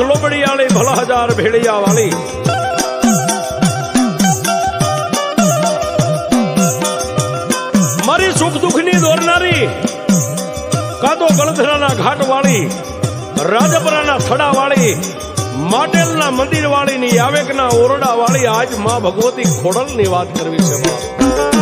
લાખ વાળી ભલા હજાર ભેળિયા વાળી મારી સુખ દુઃખની દોરનારી કાતો ગળધરાના ઘાટ વાળી રાજપરાના થડા વાળી માટેલના મંદિર વાળી ની યાવેકના ઓરડા વાળી આજમાં ભગવતી ખોડલ ની વાત કરવી છે, બાપ.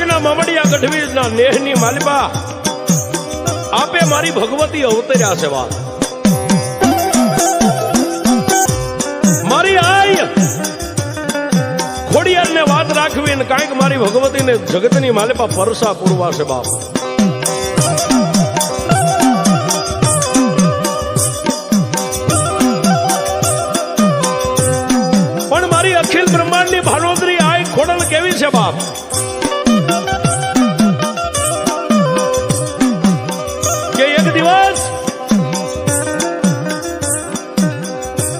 અટકના મમડિયા ગઢવીના નેહની માલિબા. આપે મારી ભગવતી અવતર્યા છે વાત. મારી આય ખોડિયારને વાત રાખવી ને કાંઈક મારી ભગવતીને જગતની માલિપા પરસા પૂરવા છે બાપ. પણ મારી અખિલ બ્રહ્માંડની ભાનોદરી આય ખોડલ કેવી છે બાપ?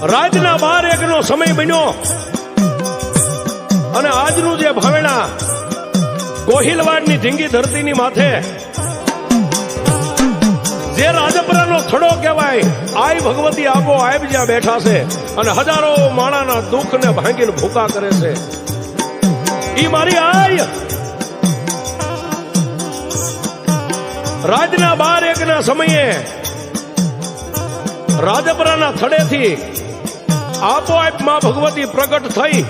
રાજના બાર એક નો સમય બન્યો. અને આજનું જે ભાવેણા ગોહિલવાડની ધીંગી ધરતીની માથે, જે રાજપરાનો થડો કહેવાય, આય ભગવતી આગો આય જ્યાં બેઠા છે અને હજારો માણાના દુઃખને ભાંગીને ભૂકા કરે છે. ઈ મારી આય! રાજના બાર એકના સમયે, રાજપરાના થડેથી આપોઆપમાં ભગવતી પ્રગટ થઈ.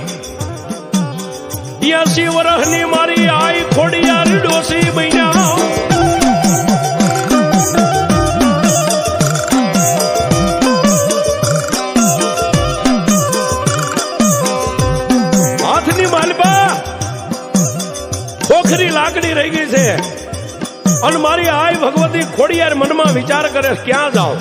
બ્યાસી વર્ષની મારી આઈ ખોડિયાર ડોસી બન્યા. હાથની માલપા, ખોખરી લાકડી રહી ગઈ છે. અને મારી આઈ ભગવતી ખોડિયાર મનમાં વિચાર કરે ક્યાં જાઓ